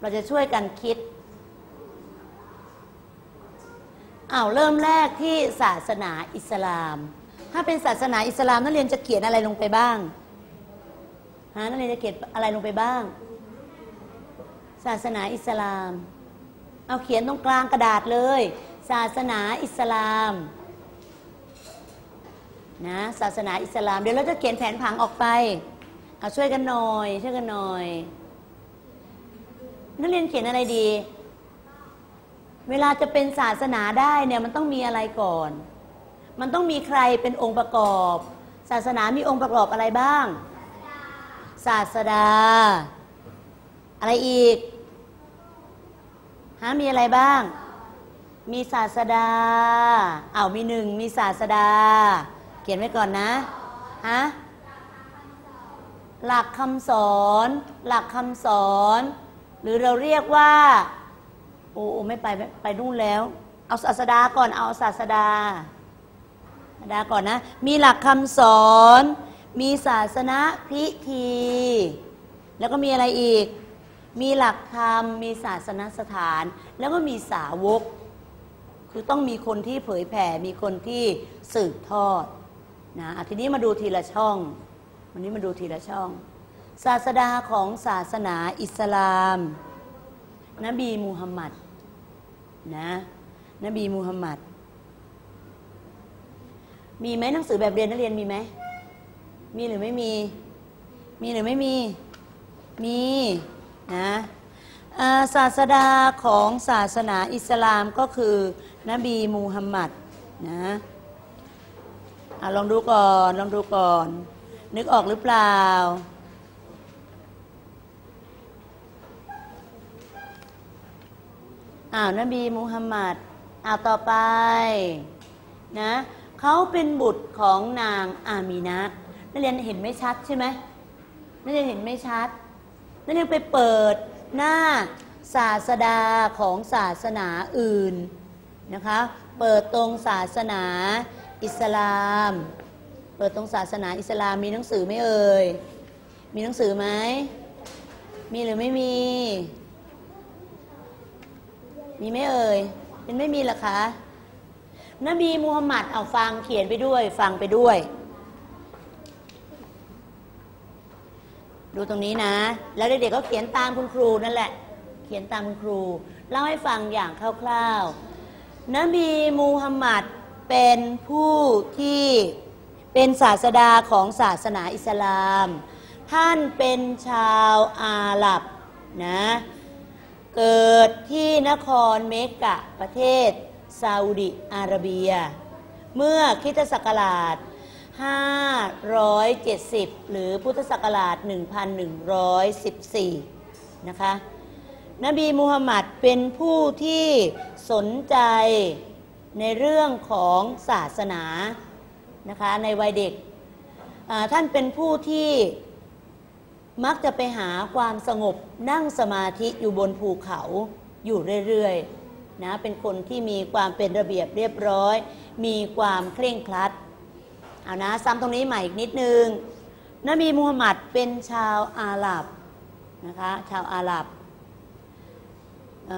เราจะช่วยกันคิดอ้าวเริ่มแรกที่ศาสนาอิสลาม ถ้าเป็นศาสนาอิสลามนักเรียนจะเขียนอะไรลงไปบ้างฮะนักเรียนจะเขียนอะไรลงไปบ้าง ศาสนาอิสลาม เอาเขียนตรงกลางกระดาษเลย ศาสนาอิสลามนะศาสนาอิสลาม เดี๋ยวเราจะเขียนแผนผังออกไป เอาช่วยกันหน่อยช่วยกันหน่อย นักเรียนเขียนอะไรดี เวลาจะเป็นศาสนาได้เนี่ยมันต้องมีอะไรก่อน มันต้องมีใครเป็นองค์ประกอบ ศาสนามีองค์ประกอบอะไรบ้าง ศาสดา อะไรอีกฮะมีอะไรบ้าง มีศาสดาเอาวมีหนึ่งมีศาสดา เขียนไว้ก่อนนะฮะหลักคำสอน หลักคำสอน หรือเราเรียกว่า โอ้โอไม่ไปไม่ไปนู่นแล้ว เอาศาสดาก่อนเอาศาสดาศาสดาก่อนนะ มีหลักคำสอน มีศาสนาพิธี แล้วก็มีอะไรอีก มีหลักธรรม มีศาสนสถาน แล้วก็มีสาวก คือต้องมีคนที่เผยแผ่ มีคนที่สืบทอดนะทีนี้มาดูทีละช่อง วันนี้มาดูทีละช่อง ศาสดาของศาสนาอิสลาม นบีมูฮัมมัดนะนบีมูฮัมมัดมีไหมหนังสือแบบเรียนนักเรียนมีไหม มีหรือไม่มี มีหรือไม่มี มีนะาศาสดาของศาสนาอิสลามก็คือนบีมูฮัมมัดนะอะลองดูก่อน ลองดูก่อน นึกออกหรือเปล่า อ้าวนบีมูฮัมมัดอ้าวต่อไปนะเขาเป็นบุตรของนางอามีนะนักเรียนเห็นไม่ชัดใช่ไหมนักเรียนเห็นไม่ชัดนักเรียนไปเปิดหน้าศาสดาของศาสนาอื่นนะคะ เปิดตรงศาสนาอิสลาม เปิดตรงศาสนาอิสลามมีหนังสือไหมเอ่ย มีหนังสือไหม มีหรือไม่มี มีไหมเอ่ยเป็นไม่มีหรอคะนบีมูฮัมหมัดเอาฟังเขียนไปด้วย ฟังไปด้วย ดูตรงนี้นะ แล้วเด็กๆก็เขียนตามคุณครูนั่นแหละ เขียนตามคุณครู เล่าให้ฟังอย่างคร่าวๆนบีมูฮัมหมัดเป็นผู้ที่เป็นศาสดาของศาสนาอิสลาม ท่านเป็นชาวอาหรับนะ เกิดที่นครเมกะประเทศซาอุดิอาระเบีย เมื่อคริสตศักราช 570 หรือพุทธศักราช 1114 นะคะ นบีมูฮัมหมัดเป็นผู้ที่สนใจในเรื่องของศาสนานะคะในวัยเด็ก ท่านเป็นผู้ที่ มักจะไปหาความสงบนั่งสมาธิอยู่บนภูเขาอยู่เรื่อยๆนะเป็นคนที่มีความเป็นระเบียบเรียบร้อย มีความเคร่งครัดเอานะซ้ำตรงนี้ใหม่อีกนิดนึงนบีมูฮัมหมัดเป็นชาวอาหรับนะคะชาวอาหรับเ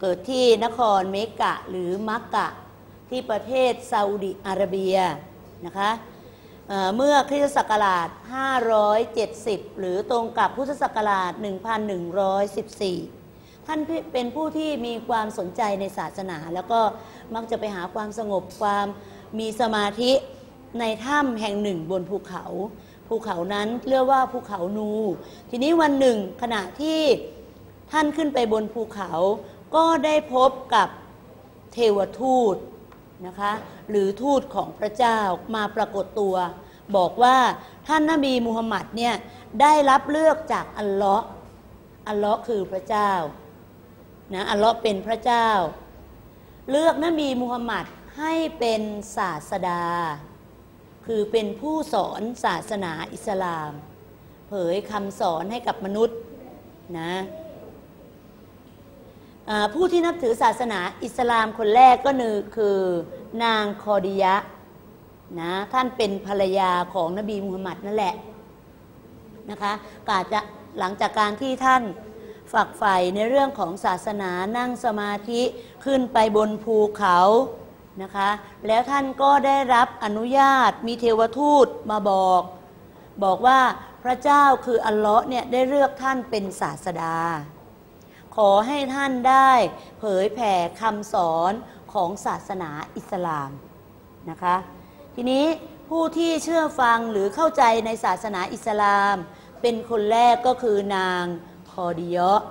เกิดที่นครเมกะหรือมักกะที่ประเทศซาอุดิอาระเบียนะคะ เมื่อคริสตศักราช 570 หรือตรงกับพุทธศักราช 1114 ท่านเป็นผู้ที่มีความสนใจในศาสนา แล้วก็มักจะไปหาความสงบความมีสมาธิในถ้ำแห่งหนึ่งบนภูเขา ภูเขานั้นเรียกว่าภูเขานู ทีนี้วันหนึ่งขณะที่ท่านขึ้นไปบนภูเขา ก็ได้พบกับเทวทูต นะคะ หรือทูตของพระเจ้ามาปรากฏตัว บอกว่าท่านนบีมูฮัมหมัดเนี่ยได้รับเลือกจากอัลลอฮ์อัลลอฮ์คือพระเจ้านะอัลลอฮ์เป็นพระเจ้า เลือกนบีมูฮัมหมัดให้เป็นศาสดา คือเป็นผู้สอนศาสนาอิสลาม เผยคำสอนให้กับมนุษย์นะ ผู้ที่นับถือศาสนาอิสลามคนแรกก็นือคือนางคอดิยะนะท่านเป็นภรรยาของนบีมูฮัมมัดนั่นแหละนะคะกาจะหลังจากการที่ท่านฝักใฝ่ในเรื่องของศาสนานั่งสมาธิขึ้นไปบนภูเขานะคะ แล้วท่านก็ได้รับอนุญาตมีเทวทูตมาบอก บอกว่าพระเจ้าคืออัลเลาะห์เนี่ยได้เลือกท่านเป็นศาสดา ขอให้ท่านได้เผยแผ่คำสอนของศาสนาอิสลามนะคะ ทีนี้ผู้ที่เชื่อฟังหรือเข้าใจในศาสนาอิสลาม เป็นคนแรกก็คือนางคอดิยะ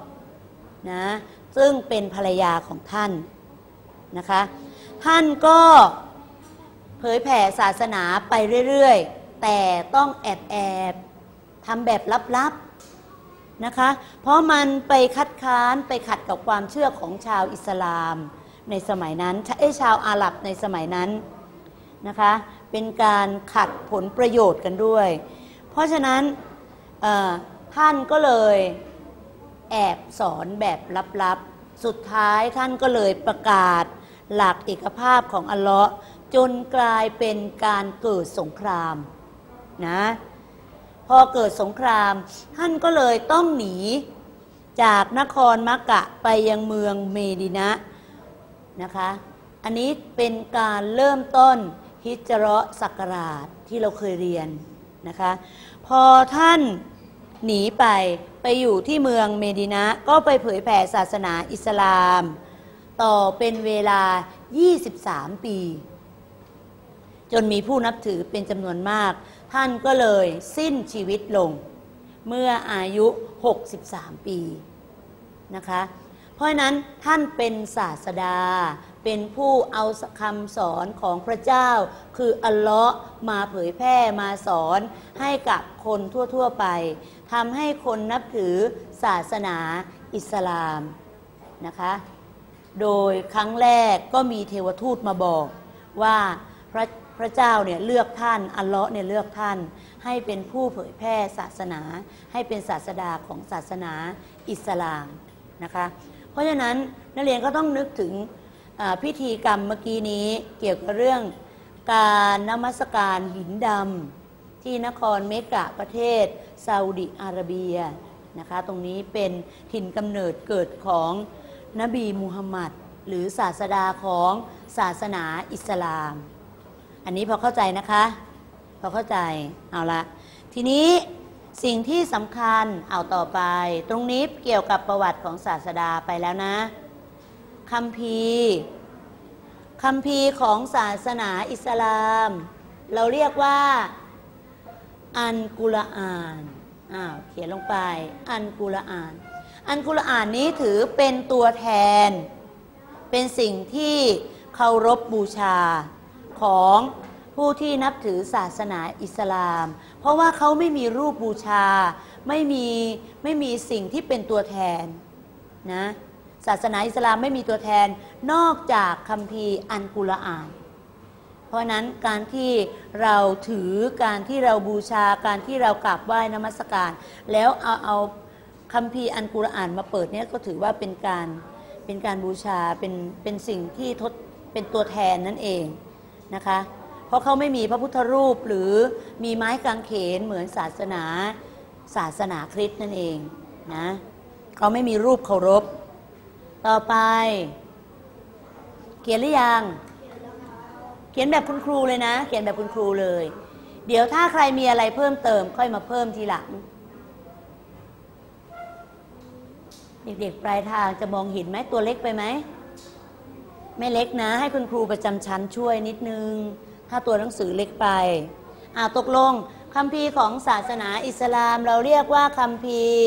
นะซึ่งเป็นภรรยาของท่านนะคะ ท่านก็เผยแผ่ศาสนาไปเรื่อย ๆ แต่ต้องแอบแอบทำแบบลับๆ นะคะ เพราะมันไปคัดค้านไปขัดกับความเชื่อของชาวอิสลามในสมัยนั้นเอ้ชาวอาหรับในสมัยนั้นนะคะ เป็นการขัดผลประโยชน์กันด้วย เพราะฉะนั้นท่านก็เลยแอบสอนแบบลับๆ สุดท้ายท่านก็เลยประกาศหลักเอกภาพของอัลเลาะห์จนกลายเป็นการเกิดสงครามนะ พอเกิดสงคราม ท่านก็เลยต้องหนี จากนครมักกะไปยังเมืองเมดินะนะคะ อันนี้เป็นการเริ่มต้นฮิจเราะห์ศักราชที่เราเคยเรียนนะคะ พอท่านหนีไปไปอยู่ที่เมืองเมดินะ ก็ไปเผยแผ่ศาสนาอิสลาม ต่อเป็นเวลา 23 ปี จนมีผู้นับถือเป็นจำนวนมาก ท่านก็เลยสิ้นชีวิตลง เมื่ออายุ 63 ปีนะคะ เพราะนั้นท่านเป็นศาสดา เป็นผู้เอาคำสอนของพระเจ้า คืออัลเลาะห์มาเผยแพร่มาสอนให้กับคนทั่ว ๆ ไปทำให้คนนับถือศาสนาอิสลามนะคะ โดยครั้งแรกก็มีเทวทูตมาบอกว่า พระพระเจ้าเนี่ยเลือกท่านอัลเลาะห์เนี่ยเลือกท่าน ให้เป็นผู้เผยแพร่ศาสนา ให้เป็นศาสดาของศาสนาอิสลามนะคะเพราะฉะนั้นนักเรียนก็ต้องนึกถึงพิธีกรรมเมื่อกี้นี้เกี่ยวกับเรื่องการนมัสการหินดำที่นครเมกะประเทศซาอุดิอาระเบียนะคะตรงนี้เป็นถิ่นกำเนิดเกิดของนบีมูฮัมมัดหรือศาสดาของศาสนาอิสลาม อันนี้พอเข้าใจนะคะ พอเข้าใจเอาละทีนี้สิ่งที่สำคัญเอาต่อไป ตรงนี้เกี่ยวกับประวัติของศาสดาไปแล้วนะคำพีร์คำพีร์ของศาสนาอิสลาม เราเรียกว่า อันกุรอานอ้าวเขียนลงไป อันกุรอาน อันกุรอานนี้ถือเป็นตัวแทน เป็นสิ่งที่เคารพบบูชา ของผู้ที่นับถือศาสนาอิสลาม เพราะว่าเขาไม่มีรูปบูชา ไม่มีไม่มีสิ่งที่เป็นตัวแทนนะศาสนาอิสลามไม่มีตัวแทนนอกจากคัมภีร์อันกุรอาน เพราะนั้นการที่เราถือการที่เราบูชาการที่เรากราบไหว้นมัสการ แล้วเอาเอาคัมภีร์อันกุรอานมาเปิดเนี่ยก็ถือว่าเป็นการเป็นการบูชาเป็นเป็นสิ่งที่ทดเป็นตัวแทนนั่นเอง นะคะ เพราะเขาไม่มีพระพุทธรูปหรือมีไม้กางเขนเหมือนศาสนา ศาสนาคริสต์นั่นเองนะเขาไม่มีรูปเคารพ ต่อไป เขียนหรือยัง เขียนแบบคุณครูเลยนะ เขียนแบบคุณครูเลย เดี๋ยวถ้าใครมีอะไรเพิ่มเติม ค่อยมาเพิ่มทีหลังเด็กๆปลายทางจะมองเห็นไหมตัวเล็กไปไหม ไม่เล็กนะ ให้คุณครูประจำชั้นช่วยนิดนึง ถ้าตัวหนังสือเล็กไป อ่าตกลงคัมภีร์ของศาสนาอิสลามเราเรียกว่าคัมภีร์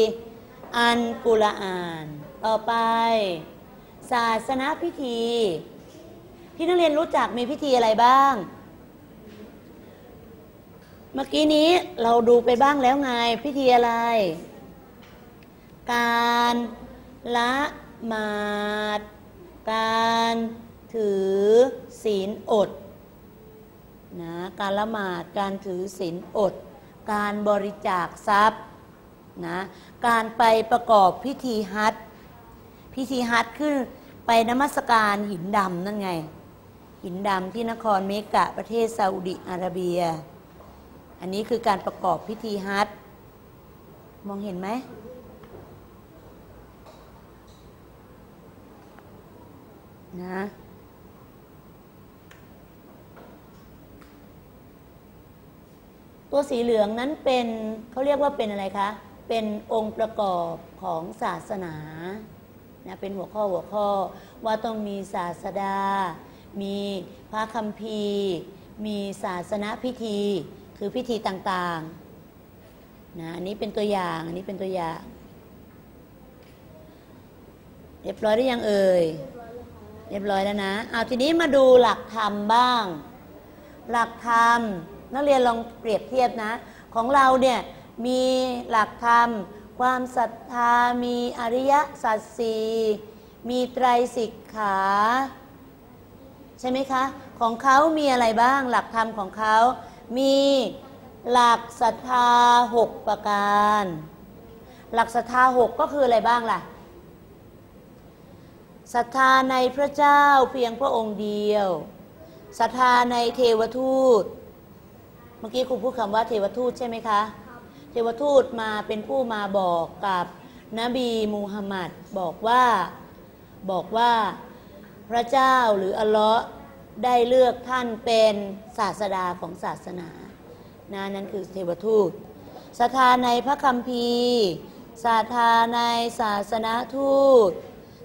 อันกุรอาน ต่อไป ศาสนาพิธี ที่นักเรียนรู้จักมีพิธีอะไรบ้าง เมื่อกี้นี้เราดูไปบ้างแล้วไงพิธีอะไร การละหมาด การถือศีลอดนะการละหมาดการถือศีลอด การบริจาคทรัพย์นะการไปประกอบพิธีฮัจญ์พิธีฮัจญ์ขึ้นไปนมัสการหินดำนั่นไง หินดำที่นครเมกะประเทศซาอุดิอาระเบีย อันนี้คือการประกอบพิธีฮัจญ์มองเห็นไหม นะตัวสีเหลืองนั้นเป็นเขาเรียกว่าเป็นอะไรคะ เป็นองค์ประกอบของศาสนานะเป็นหัวข้อหัวข้อว่าต้องมีศาสดา มีพระคัมภีร์ มีศาสนพิธี คือพิธีต่างๆนะอันนี้เป็นตัวอย่างอันนี้เป็นตัวอย่าง เรียบร้อยหรือยังเอ่ย เรียบร้อยแล้วนะเอาทีนี้มาดูหลักธรรมบ้าง หลักธรรมนักเรียนลองเปรียบเทียบนะ ของเราเนี่ยมีหลักธรรม ความศรัทธามีอริยสัจสีมีไตรสิกขา ใช่ไหมคะ ของเขามีอะไรบ้าง หลักธรรมของเขา มีหลักศรัทธาหกประการ หลักศรัทธาหกก็คืออะไรบ้างล่ะ ศรัทธาในพระเจ้าเพียงพระองค์เดียวศรัทธาในเทวทูต เมื่อกี้ครูพูดคำว่าเทวทูตใช่ไหมคะ เทวทูตมาเป็นผู้มาบอกกับนบีมูฮัมมัดบอกว่าบอกว่าพระเจ้าหรืออัลเลาะห์ได้เลือกท่านเป็นศาสดาของศาสนานะนั่นคือเทวทูตศรัทธาในพระคัมภีร์ศรัทธาในศาสนาทูต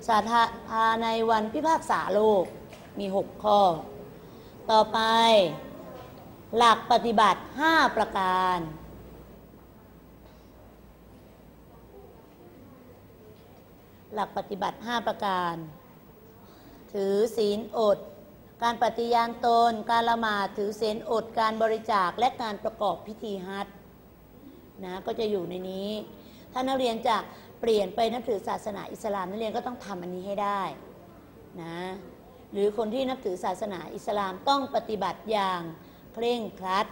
ศรัทธาในวันพิพากษาโลกมีหกข้อ ต่อไป หลักปฏิบัติ 5 ประการ หลักปฏิบัติ 5 ประการ ถือศีลอด การปฏิญาณตน การละหมาดถือศีลอด การบริจาคและการประกอบพิธีฮัจญ์นะก็จะอยู่ในนี้ ถ้านักเรียนจะ เปลี่ยนไปนับถือศาสนาอิสลามนักเรียนก็ต้องทำอันนี้ให้ได้นะหรือคนที่นับถือศาสนาอิสลามต้องปฏิบัติอย่างเคร่งครัด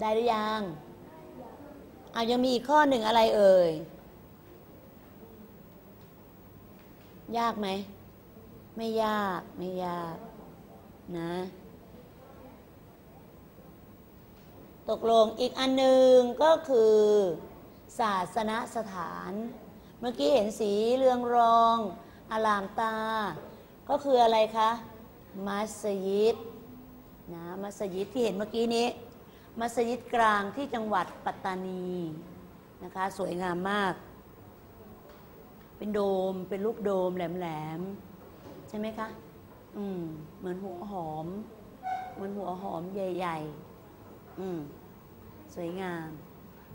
ได้หรือยังเอายังมีอีกข้อหนึ่งอะไรเอ่ย ยากไหม ไม่ยากไม่ยากนะ ตกลงอีกอันหนึ่งก็คือศาสนสถาน เมื่อกี้เห็นสีเรืองรองอลามตา ก็คืออะไรคะ มัสยิดนะมัสยิดที่เห็นเมื่อกี้นี้ มัสยิดกลางที่จังหวัดปัตตานีนะคะ สวยงามมาก เป็นโดมเป็นรูปโดมแหลมๆ ใช่ไหมคะ อืม เหมือนหัวหอม เหมือนหัวหอมใหญ่ ๆ อืม สวยงาม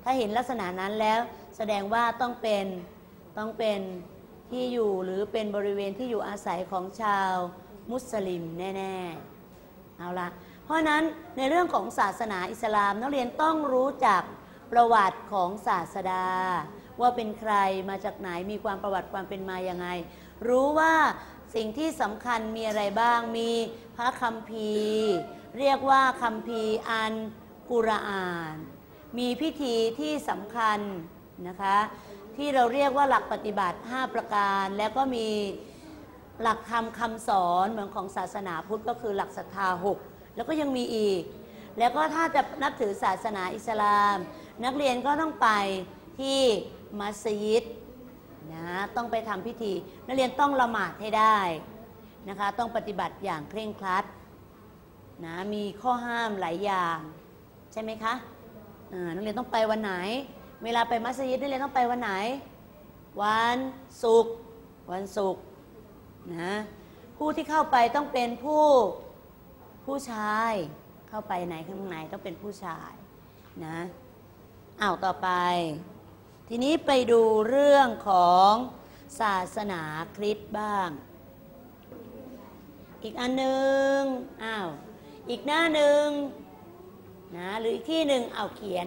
ถ้าเห็นลักษณะนั้นแล้วแสดงว่าต้องเป็นต้องเป็นที่อยู่หรือเป็นบริเวณที่อยู่อาศัยของชาวมุสลิมแน่ ๆ เอาละเพราะฉะนั้นในเรื่องของศาสนาอิสลาม นักเรียนต้องรู้จักประวัติของศาสดา ว่าเป็นใครมาจากไหนมีความประวัติความเป็นมาอย่างไง รู้ว่าสิ่งที่สำคัญมีอะไรบ้างมีพระคัมภีร์ เรียกว่าคัมภีร์อัน กุรอาน มีพิธีที่สำคัญนะคะ ที่เราเรียกว่าหลักปฏิบัติ 5 ประการ แล้วก็มีหลักธรรมคำสอนเหมือนของศาสนาพุทธก็คือหลักศรัทธาหกแล้วก็ยังมีอีก แล้วก็ถ้าจะนับถือศาสนาอิสลาม นักเรียนก็ต้องไปที่มัสยิดนะต้องไปทำพิธี นักเรียนต้องละหมาดให้ได้นะคะ ต้องปฏิบัติอย่างเคร่งครัดนะมีข้อห้ามหลายอย่าง ใช่ไหมคะนักเรียนต้องไปวันไหน เวลาไปมัสยิดนักเรียนต้องไปวันไหน วันศุกร์วันศุกร์นะผู้ที่เข้าไปต้องเป็นผู้ผู้ชายเข้าไปไหนข้างในต้องเป็นผู้ชายนะอ้าวต่อไป ทีนี้ไปดูเรื่องของศาสนาคริสต์บ้าง อีกอันหนึ่งอ้าวอีกหน้าหนึ่ง นะหรืออีกที่หนึ่งเอาเขียน